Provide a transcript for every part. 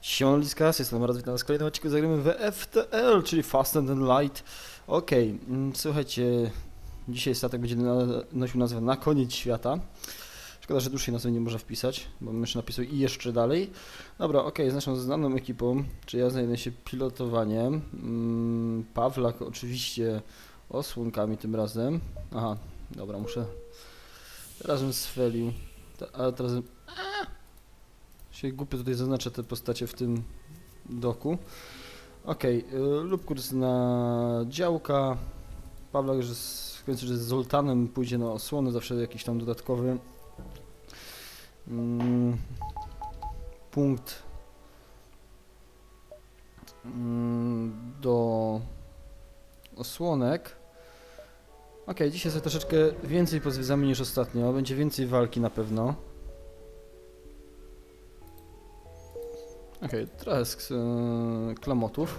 Siemano Liskas, jestem raz witam w kolejnym odcinku zagramy w FTL, czyli Fast and Light. Okej, mm, słuchajcie, dzisiaj statek będzie na, nosił nazwę Na koniec świata. Szkoda, że dłuższej nazwy nie można wpisać, bo bym jeszcze napisał i jeszcze dalej. Dobra, okej, z naszą znaną ekipą, czy ja zajmę się pilotowaniem. Mm, Pawlak oczywiście osłonkami tym razem. Aha, dobra, muszę... Razem z Feliu, a teraz się głupio tutaj zaznaczę te postacie w tym doku. Okay, lub kurs na działka. Pawlak, z, w końcu, że z Zoltanem pójdzie na osłony, zawsze jakiś tam dodatkowy mm, punkt mm, do osłonek. Okej, dzisiaj sobie troszeczkę więcej pozwiedzamy niż ostatnio. Będzie więcej walki na pewno. Okej, trochę z e, klamotów.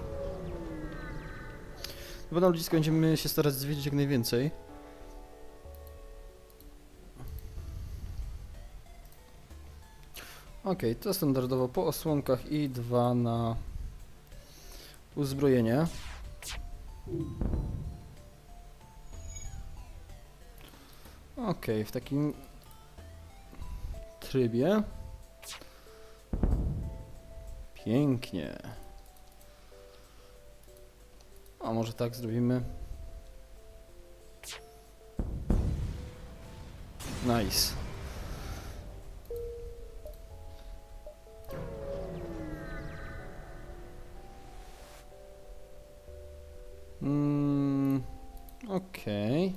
Chyba na ludziska będziemy się starać zwiedzić jak najwięcej. Okej, to standardowo po osłonkach i dwa na uzbrojenie. Okej, w takim trybie. Pięknie. A może tak zrobimy? Nice. Mm, Okej.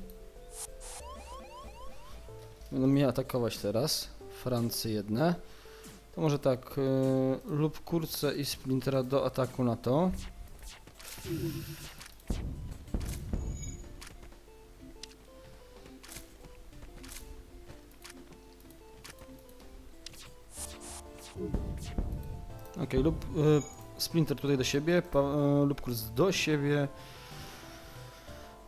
Będą mnie atakować teraz. Francy jedne. To może tak, y, lub kurce i splintera do ataku na to. Ok, lub y, splinter tutaj do siebie, pa, y, lub kurs do siebie.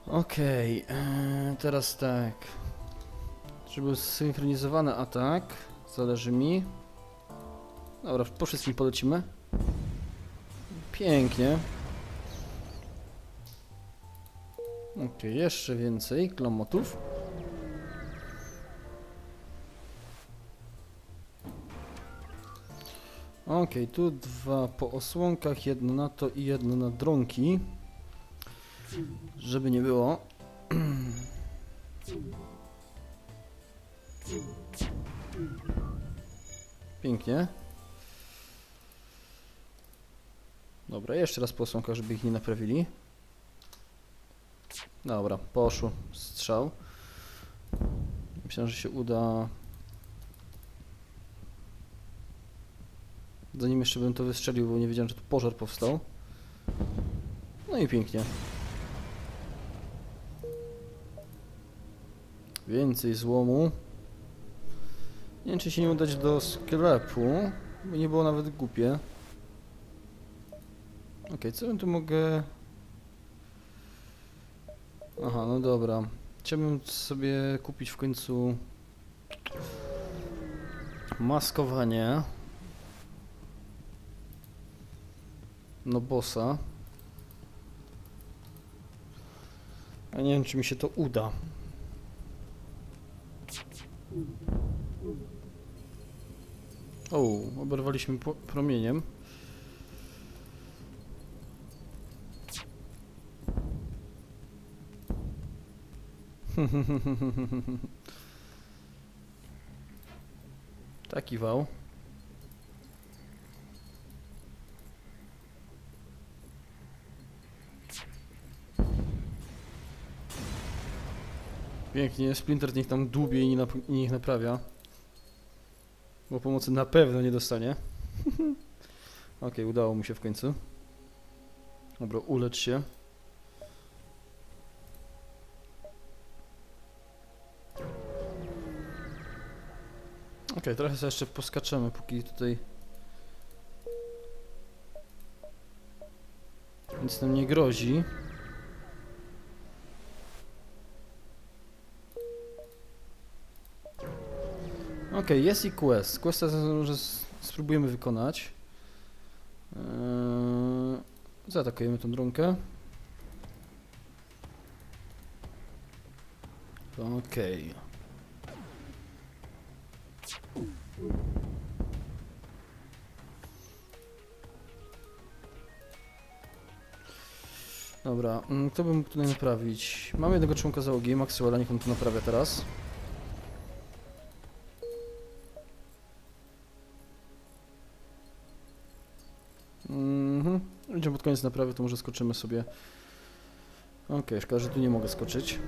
Okej, y, teraz tak. Żeby zsynchronizowany atak, zależy mi. Dobra, po wszystkim polecimy. Pięknie. Ok, jeszcze więcej klamotów. Ok, tu dwa po osłonkach, jedno na to i jedno na dronki. Żeby nie było. Pięknie. Dobra, jeszcze raz po osłonkach, żeby ich nie naprawili. Dobra, poszło. Strzał. Myślałem, że się uda. Zanim jeszcze bym to wystrzelił, bo nie wiedziałem, że tu pożar powstał. No i pięknie. Więcej złomu. Nie wiem, czy się nie udać do sklepu, bo nie było nawet głupie. Okej, co bym tu mogę... Aha, no dobra. Chciałbym sobie kupić w końcu maskowanie. No bossa. A nie wiem, czy mi się to uda. O, oberwaliśmy promieniem. Taki wał. Pięknie, Splinter niech tam dłubie i niech naprawia. Bo pomocy na pewno nie dostanie. Okej, udało mu się w końcu. Dobra, ulecz się. Okej, trochę sobie jeszcze poskaczemy, póki tutaj... Nic nam nie grozi. Okej, jest i quest. Questa s- spróbujemy wykonać. Eee, zaatakujemy tą dronkę. Okej. Dobra, mm, kto by mógł tutaj naprawić? Mamy jednego członka załogi, Maxwella, niech on tu naprawia teraz. Mhm. Idziemy pod koniec naprawy, to może skoczymy sobie. Okej, szkoda, że tu nie mogę skoczyć.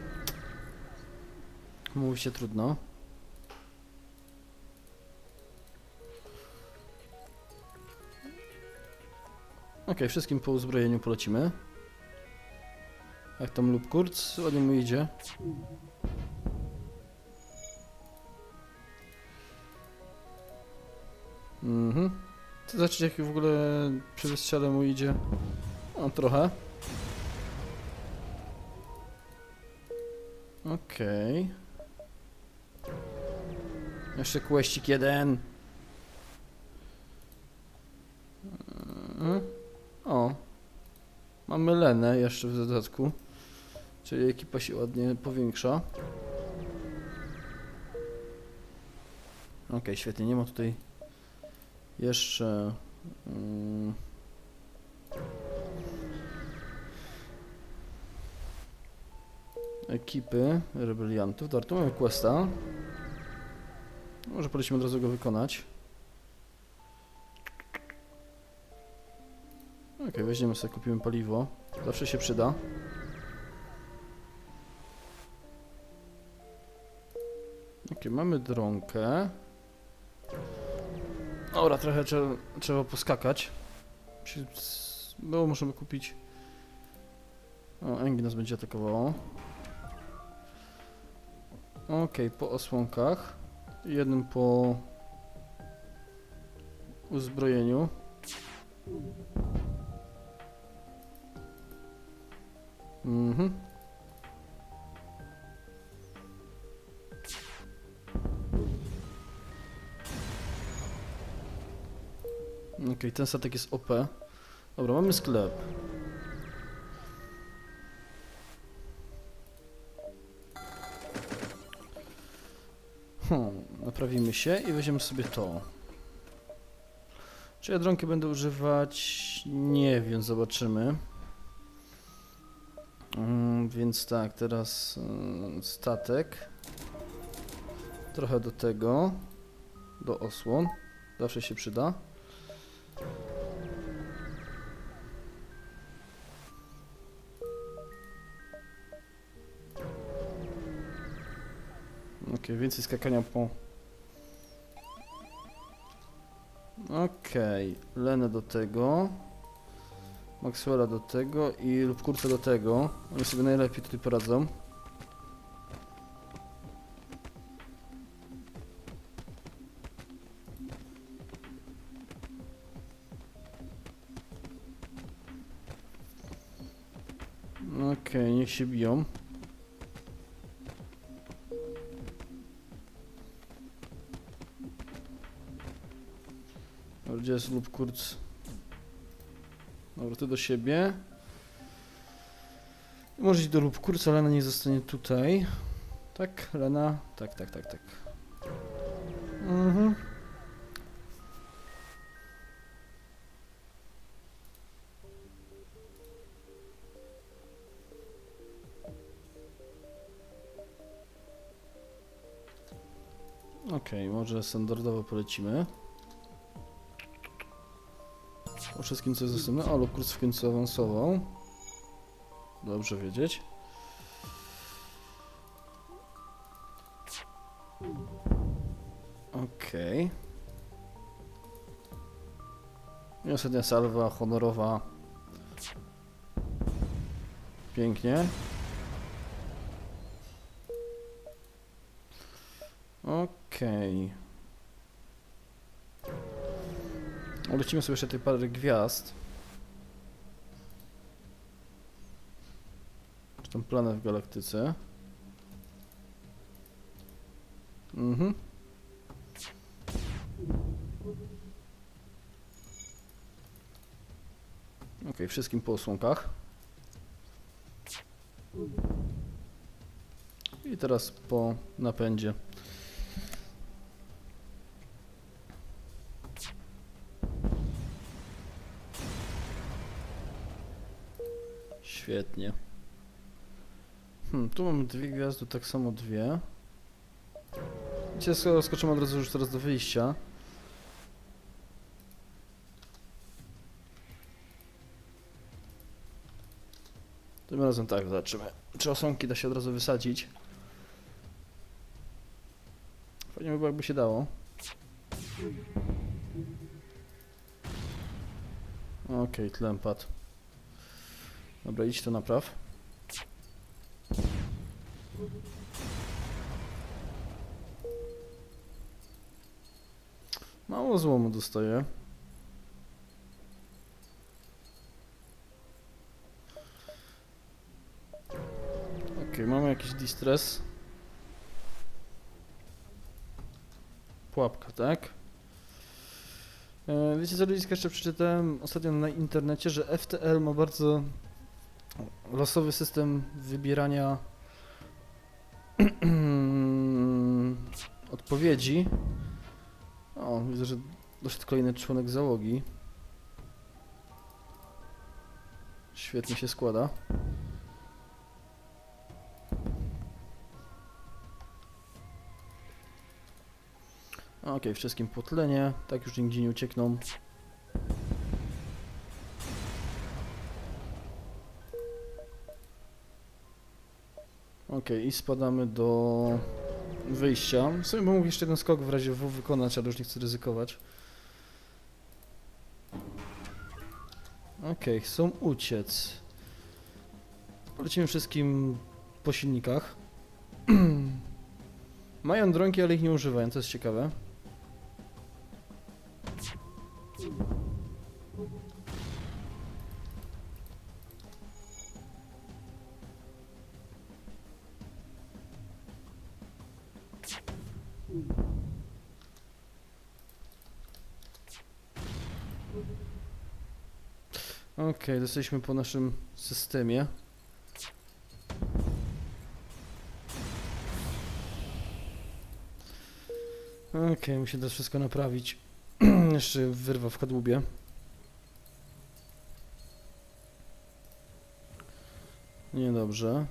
Mówi się trudno. Okej, wszystkim po uzbrojeniu polecimy. Jak tam lub kurc, ładnie mu idzie. Mhm. To znaczy jak w ogóle przy wystrzale mu idzie. No trochę. Okej. Jeszcze kłeścik jeden. Mhm. O. Mamy Lenę jeszcze w dodatku. Czyli ekipa się ładnie powiększa. Okej, świetnie, nie ma tutaj jeszcze mm, ekipy rebeliantów. Dobra, tu mamy questa. Może polecimy od razu go wykonać. Okej, weźmiemy sobie, kupimy paliwo. Zawsze się przyda. Mamy dronkę. Dobra, trochę trzeba, trzeba poskakać. Było, możemy kupić. O, Engi nas będzie atakowało. Okej, po osłonkach. Jednym po uzbrojeniu. Mhm. Okej, ten statek jest OP. Dobra, mamy sklep. Hmm, naprawimy się i weźmiemy sobie to. Czy ja dronki będę używać? Nie wiem, zobaczymy. Mm, więc tak, teraz y, statek. Trochę do tego. Do osłon. Zawsze się przyda. Okej, więcej skakania po... Okej, Lenę do tego. Maxwella do tego i lub kurczę do tego. Oni sobie najlepiej tutaj poradzą. Się biją. Gdzie jest lub kurc? Dobra, ty do siebie. Może iść do lub kurca, Lena nie zostanie tutaj. Tak, Lena? Tak, tak, tak, tak. Mhm. Okej, może standardowo polecimy. O wszystkim co jest dostępne. O, lub kurs w końcu awansował. Dobrze wiedzieć. Okej. I ostatnia salwa honorowa. Pięknie. Okej. Ulecimy sobie jeszcze tej parę gwiazd. Czy tam planet w galaktyce. Mhm. Ok, wszystkim po osłonkach. I teraz po napędzie. Świetnie. Hmm, tu mamy dwie gwiazdy, tak samo dwie. Skoro skoczymy od razu już teraz do wyjścia. Tym razem tak, zobaczymy. Czy osłonki da się od razu wysadzić? By było, jakby się dało. Okej, padł. Dobra, idź to napraw. Mało złomu dostaję. Okej, mamy jakiś distress. Pułapka, tak? E, Wiecie co, jeszcze przeczytałem ostatnio na internecie, że FTL ma bardzo losowy system wybierania odpowiedzi. O, widzę, że doszedł kolejny członek załogi. Świetnie się składa. Okej, wszystkim po tlenie, tak już nigdzie nie uciekną. Okej, i spadamy do wyjścia. W sumie bym mógł jeszcze jeden skok w razie W wykonać, ale już nie chcę ryzykować. Okej, chcą uciec. Polecimy wszystkim po silnikach. Mają dronki, ale ich nie używają, to jest ciekawe. Okej, jesteśmy po naszym systemie. Okej, muszę to wszystko naprawić. Jeszcze wyrwa w kadłubie. Niedobrze.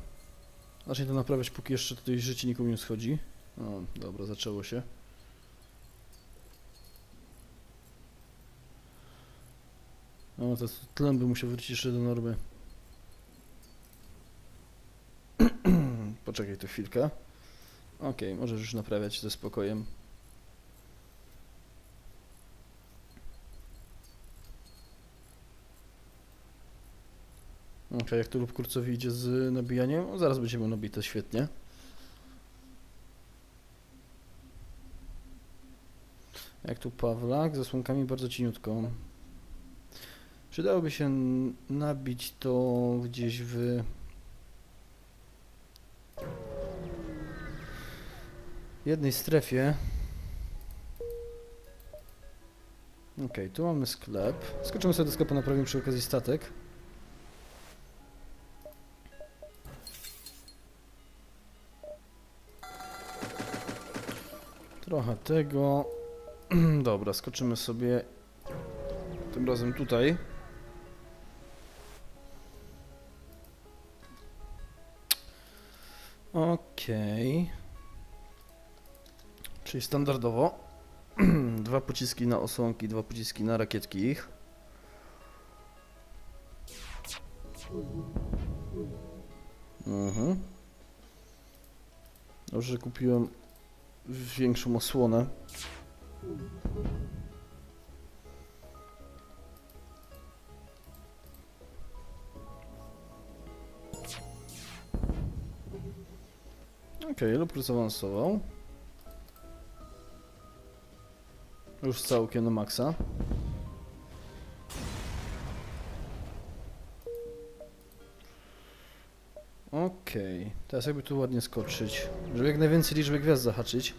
Zacznij to naprawiać, póki jeszcze tutaj życie nikomu nie schodzi. O, dobra, zaczęło się. No, to tlen by musiał wrócić jeszcze do normy. Poczekaj tu chwilkę. Okej, możesz już naprawiać ze spokojem. Okej, jak tu lub kurcowi idzie z nabijaniem? O, zaraz będziemy nabite, świetnie. Jak tu Pawlak, zasłonkami bardzo cieniutko. Przydałoby się nabić to gdzieś w... jednej strefie. Okej, tu mamy sklep. Skoczymy sobie do sklepu, naprawimy przy okazji statek. Trochę tego. Dobra, skoczymy sobie tym razem tutaj. Okej. Czyli standardowo dwa pociski na osłonki, dwa pociski na rakietki ich. Mhm. Dobrze, kupiłem większą osłonę. Okej, okay, Lupus awansował. Już całkiem na maksa. Okej, okay. teraz jakby tu ładnie skoczyć, żeby jak najwięcej liczby gwiazd zahaczyć.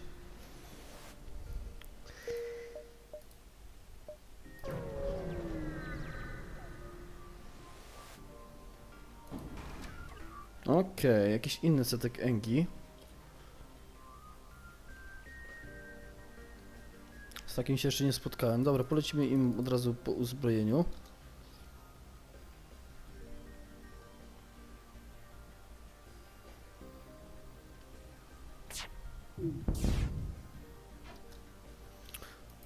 Okej, okay. jakiś inny setek Engi. Takim się jeszcze nie spotkałem. Dobra, polecimy im od razu po uzbrojeniu.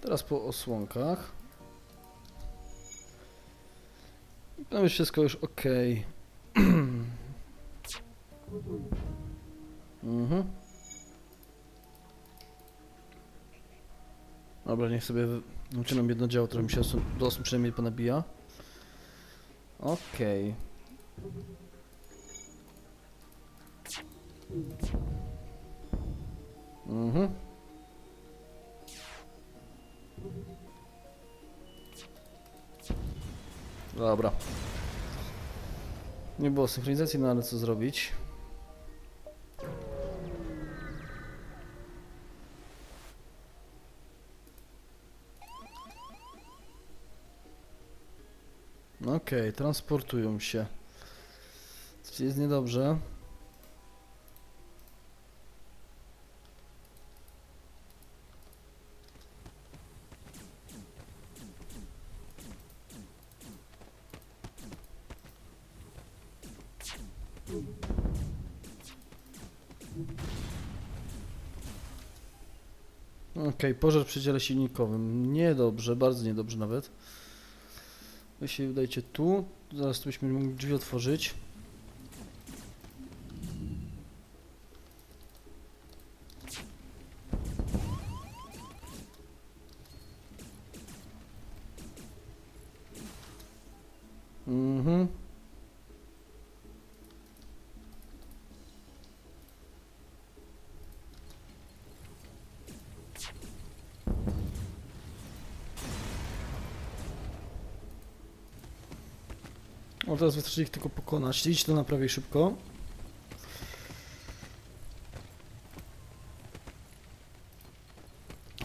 Teraz po osłonkach. Być wszystko już ok. mhm. Dobra, niech sobie uczyną jedno działo, które mi się do osób przynajmniej ponabija. Okej. Mhm. Dobra. Nie było synchronizacji, no ale co zrobić? Okej, transportują się. Coś jest niedobrze. Okej, pożar przy dziale silnikowym. Niedobrze, bardzo niedobrze nawet. Wy się udajcie tu. Zaraz tu byśmy mogli drzwi otworzyć. O, teraz wystarczy ich tylko pokonać. Idź to naprawię szybko.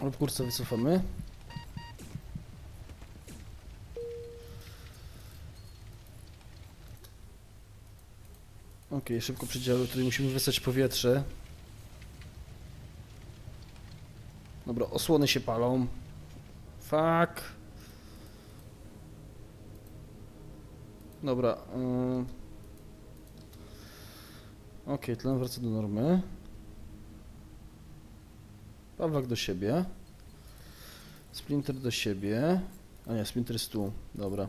W kurce wycofamy. Okej, szybko przydziały, tutaj musimy wysłać powietrze. Dobra, osłony się palą. Fuck. Dobra. Yy... Okej, tlen wraca do normy. Pawlak do siebie. Splinter do siebie. A nie, Splinter jest tu. Dobra.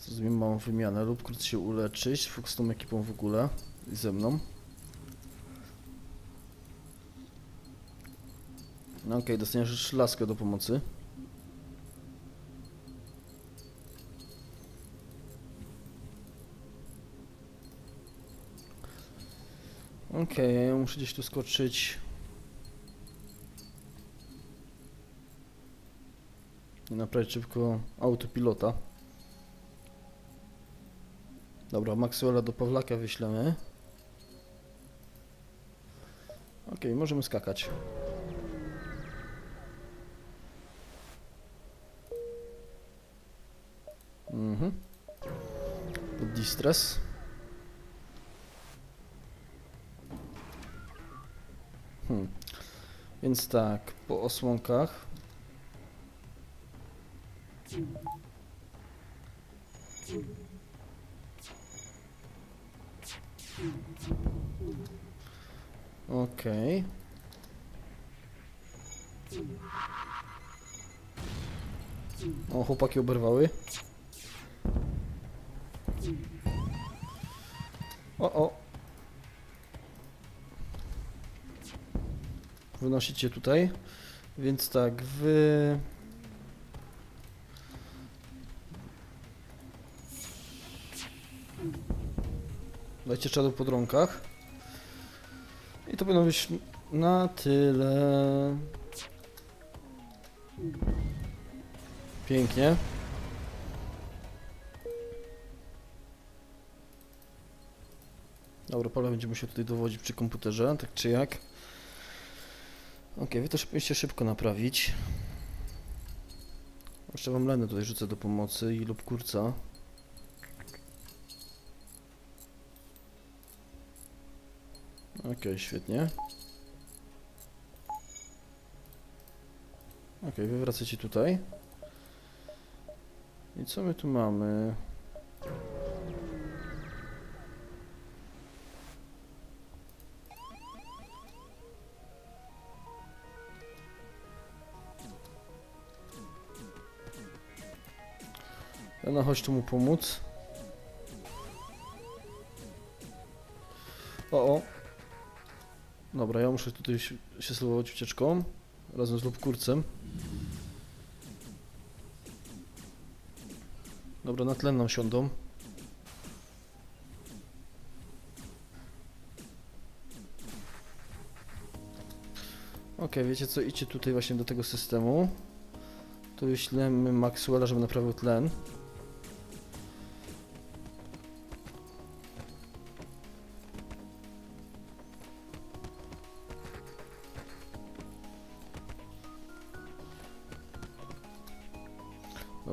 Zrozumiem małą wymianę lub krótko się uleczyć. Fuchs z tą ekipą w ogóle. I ze mną. No okej, dostaniesz laskę do pomocy. Okej, ja muszę gdzieś tu skoczyć. I naprawić szybko autopilota. Dobra, Maxwella do Pawlaka wyślemy. Okej, możemy skakać. Mhm. Pod distress. Więc tak, po osłonkach. Okej. O, chłopaki oberwały. O, o. Wynosicie tutaj. Więc tak, wy... Dajcie czadu po drągach. I to powinno być na tyle. Pięknie. Dobra, pole będziemy się tutaj dowodzić przy komputerze, tak czy jak. Ok, wy to powinniście szybko naprawić. Jeszcze wam Lenę tutaj rzucę do pomocy i lub kurca. Ok, świetnie. Ok, wy wracacie tutaj. I co my tu mamy? Jana, chodź tu mu pomóc. O, o. Dobra, ja muszę tutaj się, spróbować ucieczką. Razem z lubkurcem. Dobra, na tlen nam siądą. Okej, wiecie co, idźcie tutaj właśnie do tego systemu. Tu wyślemy Maxwella, żeby naprawił tlen.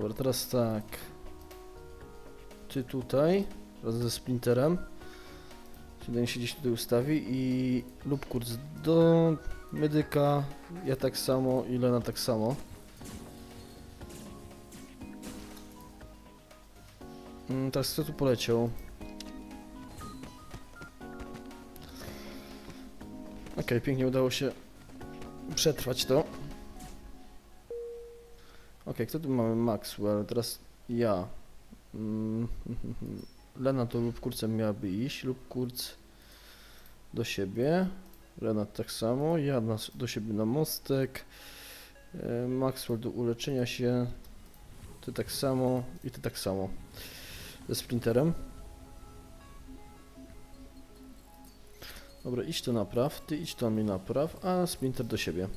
Dobra, teraz tak. Ty tutaj, razem ze Splinterem. Jeden się gdzieś tutaj ustawi i lub kurs do medyka, ja tak samo i Lena tak samo. Mm, Teraz kto tu poleciał? Okej, pięknie udało się przetrwać to. Okej, kto tu mamy? Maxwell, teraz ja. Mm, Lena to lub kurcem miałaby iść, lub kurc do siebie. Lena tak samo, ja do siebie na mostek. E, Maxwell do uleczenia się. Ty tak samo i ty tak samo. Ze sprinterem. Dobra, idź to napraw, ty idź to mi napraw, a sprinter do siebie.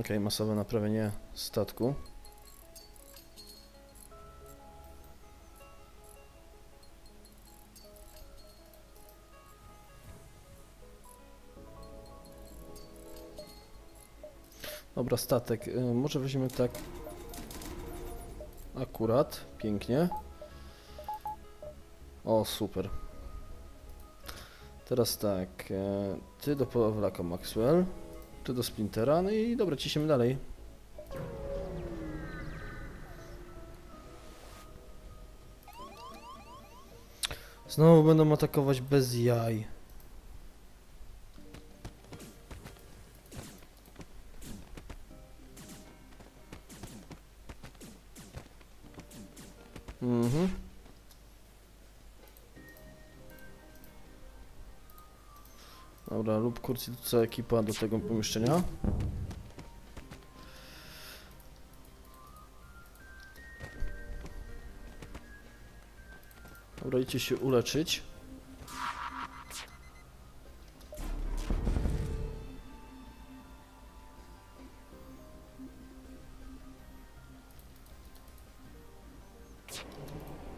Ok, masowe naprawienie statku. Dobra, statek. Y, może weźmiemy tak akurat, pięknie. O, super. Teraz tak, e, ty do Pawlaka Maxwell. Tu do Splintera, no i dobra, ciśniemy dalej. Znowu będą atakować bez jaj. Lub kurcy cała ekipa do tego pomieszczenia. Dobra, idźcie się uleczyć.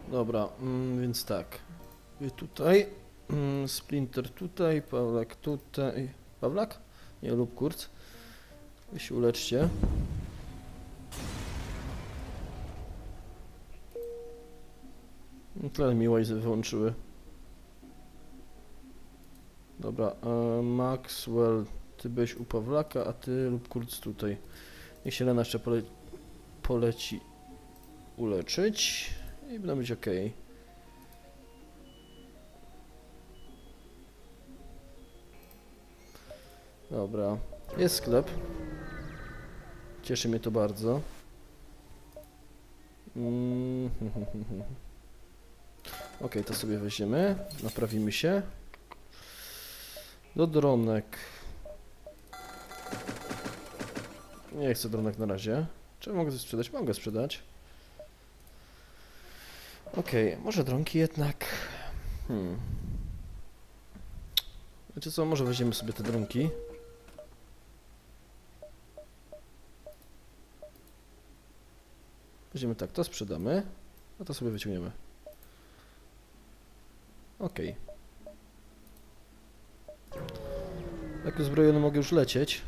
Dobra, mm, więc tak. Wy tutaj. Mm, Splinter tutaj, Pawlak tutaj. Pawlak? Nie, lub Kurz. Wy się uleczcie. Tyle mi łajzy wyłączyły. Dobra, e, Maxwell, ty byłeś u Pawlaka, a ty lub Kurz tutaj. Niech się Lena jeszcze pole poleci uleczyć i będą być ok. Dobra, jest sklep. Cieszy mnie to bardzo. Mm, ok, to sobie weźmiemy, naprawimy się. Do dronek. Nie chcę dronek na razie. Czy mogę to sprzedać? Mogę sprzedać. Okej, może dronki jednak. Hmm. Wiecie co, może weźmiemy sobie te dronki. Weźmiemy tak, to sprzedamy, a to sobie wyciągniemy. Okej. Jak uzbrojony mogę już lecieć.